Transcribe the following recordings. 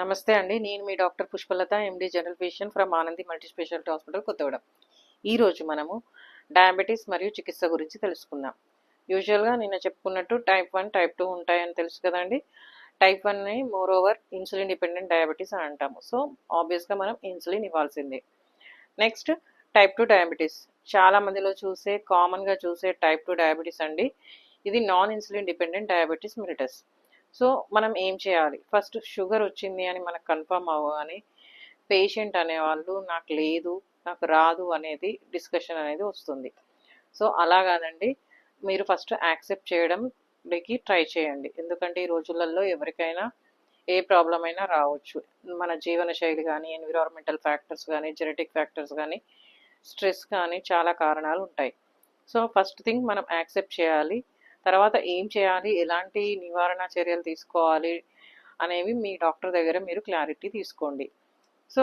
నమస్తే అండి. నేను మీ doctor Pushpalatha MD general physician from Anandi multi speciality hospital Kothagudem. ఈరోజు మనము డయాబెటీస్ మరియు చికిత్స గురించి తెలుసుకుందాం. యూజువల్గా నిన్న చెప్పుకున్నట్టు టైప్ వన్ టైప్ టూ ఉంటాయని తెలుసు కదండి. టైప్ వన్ని more over insulin dependent diabetes అని అంటాము. సో ఆబ్వియస్గా మనం ఇన్సులిన్ ఇవ్వాల్సిందే. నెక్స్ట్ టైప్ టూ డయాబెటీస్ చాలా మందిలో చూసే కామన్గా చూసే టైప్ టూ డయాబెటీస్ అండి. ఇది non insulin dependent diabetes mellitus so మనం ఏం చేయాలి? ఫస్ట్ షుగర్ వచ్చింది అని మనకు కన్ఫర్మ్ అవ్వగానే పేషెంట్ అనేవాళ్ళు నాకు లేదు నాకు రాదు అనేది డిస్కషన్ అనేది వస్తుంది. సో అలా కాదండి. మీరు ఫస్ట్ యాక్సెప్ట్ చేయడంకి ట్రై చేయండి. ఎందుకంటే ఈ రోజులలో ఎవరికైనా ఏ ప్రాబ్లం అయినా రావచ్చు. మన జీవన శైలి కానీ ఎన్విరాన్మెంటల్ ఫ్యాక్టర్స్ కానీ జెనెటిక్ ఫ్యాక్టర్స్ కానీ స్ట్రెస్ కానీ చాలా కారణాలు ఉంటాయి. సో ఫస్ట్ థింగ్ మనం యాక్సెప్ట్ చేయాలి. తర్వాత ఏం చేయాలి? ఎలాంటి నివారణ చర్యలు తీసుకోవాలి? అనేవి మీ డాక్టర్ దగ్గర మీరు క్లారిటీ తీసుకోండి. సో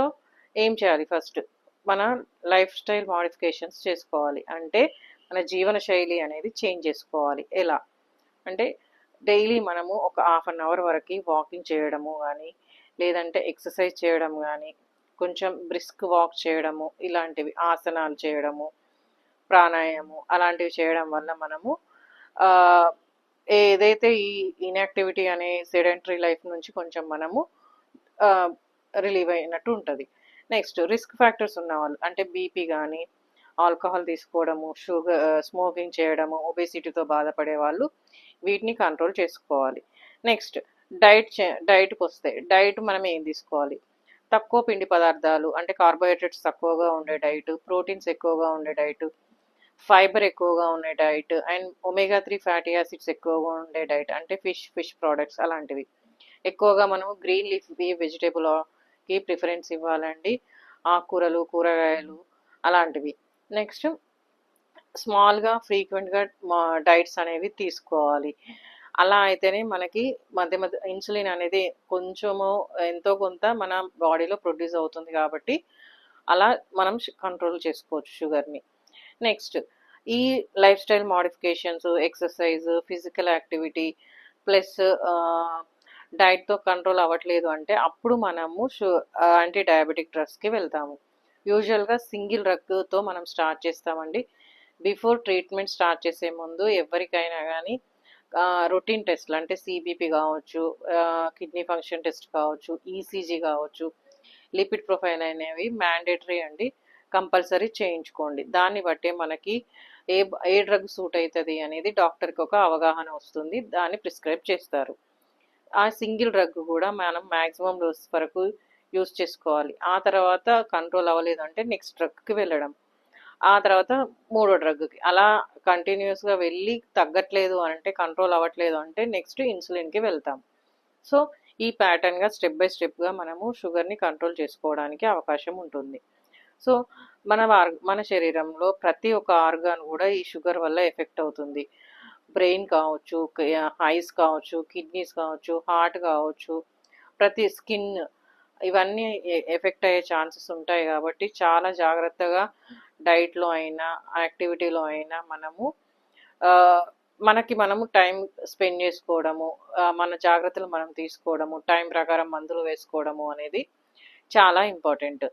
ఏం చేయాలి ఫస్ట్? మన లైఫ్ స్టైల్ మాడిఫికేషన్స్ చేసుకోవాలి. అంటే మన జీవన శైలి అనేది చేంజ్ చేసుకోవాలి. ఎలా? అంటే డైలీ మనము ఒక హాఫ్ అన్ అవర్ వరకు వాకింగ్ చేయడము కానీ లేదంటే ఎక్సర్సైజ్ చేయడం కానీ కొంచెం బ్రిస్క్ వాక్ చేయడము ఇలాంటివి ఆసనాలు చేయడము ప్రాణాయామము అలాంటివి చేయడం వల్ల మనము ఏదైతే ఈ ఇన్యాక్టివిటీ అనే సెడెంటరీ లైఫ్ నుంచి కొంచెం మనము రిలీవ్ అయినట్టు ఉంటుంది. నెక్స్ట్ రిస్క్ ఫ్యాక్టర్స్ ఉన్న వాళ్ళు అంటే బీపీ కానీ ఆల్కహాల్ తీసుకోవడము షుగర్ స్మోకింగ్ చేయడము ఒబేసిటీతో బాధపడే వాళ్ళు వీటిని కంట్రోల్ చేసుకోవాలి. నెక్స్ట్ డైట్ డైట్కి వస్తే డైట్ మనం ఏం తీసుకోవాలి? తక్కువ పిండి పదార్థాలు అంటే కార్బోహైడ్రేట్స్ తక్కువగా ఉండే డైట్ ప్రోటీన్స్ ఎక్కువగా ఉండే డైట్ ఫైబర్ ఎక్కువగా ఉండే diet and omega three fatty acids ఎక్కువగా ఉండే డైట్ అంటే ఫిష్ ఫిష్ ప్రోడక్ట్స్ అలాంటివి. ఎక్కువగా మనం గ్రీన్ లీఫ్ వెజిటేబుల్కి ప్రిఫరెన్స్ ఇవ్వాలండి. ఆకుకూరలు కూరగాయలు అలాంటివి. నెక్స్ట్ స్మాల్గా ఫ్రీక్వెంట్గా డైట్స్ అనేవి తీసుకోవాలి. అలా అయితేనే మనకి మధ్య మధ్య ఇన్సులిన్ అనేది కొంచెము ఎంతో కొంత మన బాడీలో ప్రొడ్యూస్ అవుతుంది కాబట్టి అలా మనం కంట్రోల్ చేసుకోవచ్చు షుగర్ని. నెక్స్ట్ ఈ lifestyle modifications exercise physical activity plus డైట్తో control అవ్వట్లేదు అంటే అప్పుడు మనము షు యాంటీ డయాబెటిక్ డ్రగ్స్కి వెళ్తాము. యూజువల్గా సింగిల్ డ్రగ్తో మనం స్టార్ట్ చేస్తామండి. బిఫోర్ ట్రీట్మెంట్ స్టార్ట్ చేసే ముందు ఎవరికైనా కానీ రొటీన్ టెస్ట్లు అంటే సిబిపి కావచ్చు కిడ్నీ ఫంక్షన్ టెస్ట్ కావచ్చు ఈసీజీ కావచ్చు లిపిడ్ ప్రొఫైల్ అనేవి మ్యాండేటరీ అండి. కంపల్సరీ చేయించుకోండి. దాన్ని బట్టే మనకి ఏ ఏ డ్రగ్ సూట్ అవుతుంది అనేది డాక్టర్కి ఒక అవగాహన వస్తుంది. దాన్ని ప్రిస్క్రైబ్ చేస్తారు. ఆ సింగిల్ డ్రగ్ కూడా మనం మ్యాక్సిమం డోస్ వరకు యూస్ చేసుకోవాలి. ఆ తర్వాత కంట్రోల్ అవ్వలేదంటే నెక్స్ట్ డ్రగ్కి వెళ్ళడం. ఆ తర్వాత మూడో డ్రగ్కి. అలా కంటిన్యూస్గా వెళ్ళి తగ్గట్లేదు అంటే కంట్రోల్ అవ్వట్లేదు అంటే నెక్స్ట్ ఇన్సులిన్కి వెళ్తాం. సో ఈ ప్యాటర్న్గా స్టెప్ బై స్టెప్గా మనము షుగర్ని కంట్రోల్ చేసుకోవడానికి అవకాశం ఉంటుంది. సో మన మన శరీరంలో ప్రతి ఒక్క ఆర్గాన్ కూడా ఈ షుగర్ వల్ల ఎఫెక్ట్ అవుతుంది. బ్రెయిన్ కావచ్చు ఐస్ కావచ్చు కిడ్నీస్ కావచ్చు హార్ట్ కావచ్చు ప్రతి స్కిన్ ఇవన్నీ ఎఫెక్ట్ అయ్యే ఛాన్సెస్ ఉంటాయి కాబట్టి చాలా జాగ్రత్తగా డైట్లో అయినా యాక్టివిటీలో అయినా మనము మనకి మనము టైం స్పెండ్ చేసుకోవడము మన జాగ్రత్తలు మనం తీసుకోవడము టైం ప్రకారం మందులు వేసుకోవడము అనేది చాలా ఇంపార్టెంట్.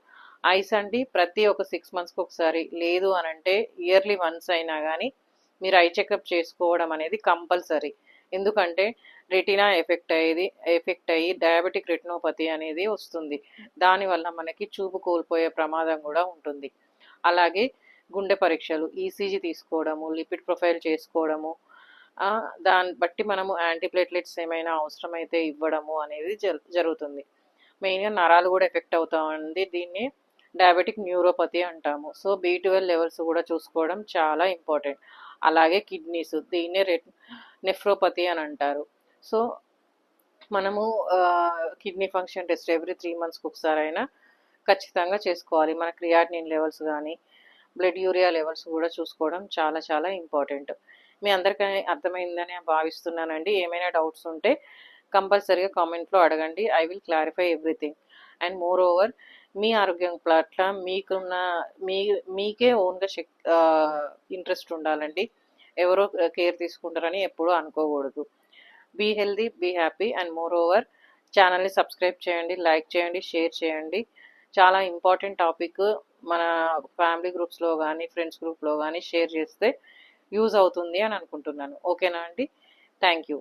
ఐస్ అండి. ప్రతి ఒక సిక్స్ మంత్స్కి ఒకసారి. లేదు అని అంటే ఇయర్లీ వన్స్ అయినా కానీ మీరు ఐ చెకప్ చేసుకోవడం అనేది కంపల్సరీ. ఎందుకంటే రెటినా ఎఫెక్ట్ అయ్యేది ఎఫెక్ట్ అయ్యి డయాబెటిక్ రెటినోపతి అనేది వస్తుంది. దానివల్ల మనకి చూపు కోల్పోయే ప్రమాదం కూడా ఉంటుంది. అలాగే గుండె పరీక్షలు ఈసీజీ తీసుకోవడము లిపిడ్ ప్రొఫైల్ చేసుకోవడము దాన్ని బట్టి మనము యాంటీప్లేట్లెట్స్ ఏమైనా అవసరమైతే ఇవ్వడము అనేది జరుగుతుంది. మెయిన్గా నరాలు కూడా ఎఫెక్ట్ అవుతా ఉంది దీన్ని. డయాబెటిక్ న్యూరోపతి అంటాము. సో బీ ట్వెల్వ్ లెవెల్స్ కూడా చూసుకోవడం చాలా ఇంపార్టెంట్ అలాగే కిడ్నీస్ దీన్నే రెట్ నెఫ్రోపతి అని అంటారు. సో మనము kidney function test every three మంత్స్కి ఒకసారి అయినా ఖచ్చితంగా చేసుకోవాలి. మన క్రియాటినిన్ లెవెల్స్ కానీ బ్లడ్ యూరియా లెవెల్స్ కూడా చూసుకోవడం చాలా చాలా ఇంపార్టెంట్ మీ అందరికీ అర్థమైందని నేను భావిస్తున్నానండి. ఏమైనా డౌట్స్ ఉంటే కంపల్సరీగా కామెంట్లో అడగండి. I will clarify everything and more over మీ ఆరోగ్యం పట్ల మీకున్న మీ మీకే ఓన్గా శక్ ఇంట్రెస్ట్ ఉండాలండి. ఎవరో కేర్ తీసుకుంటారని ఎప్పుడూ అనుకోకూడదు. Be healthy be happy and more over ఛానల్ని సబ్స్క్రైబ్ చేయండి లైక్ చేయండి షేర్ చేయండి. చాలా ఇంపార్టెంట్ టాపిక్ మన ఫ్యామిలీ గ్రూప్స్లో కానీ ఫ్రెండ్స్ గ్రూప్లో కానీ షేర్ చేస్తే యూజ్ అవుతుంది అని అనుకుంటున్నాను. ఓకేనా అండి? Thank you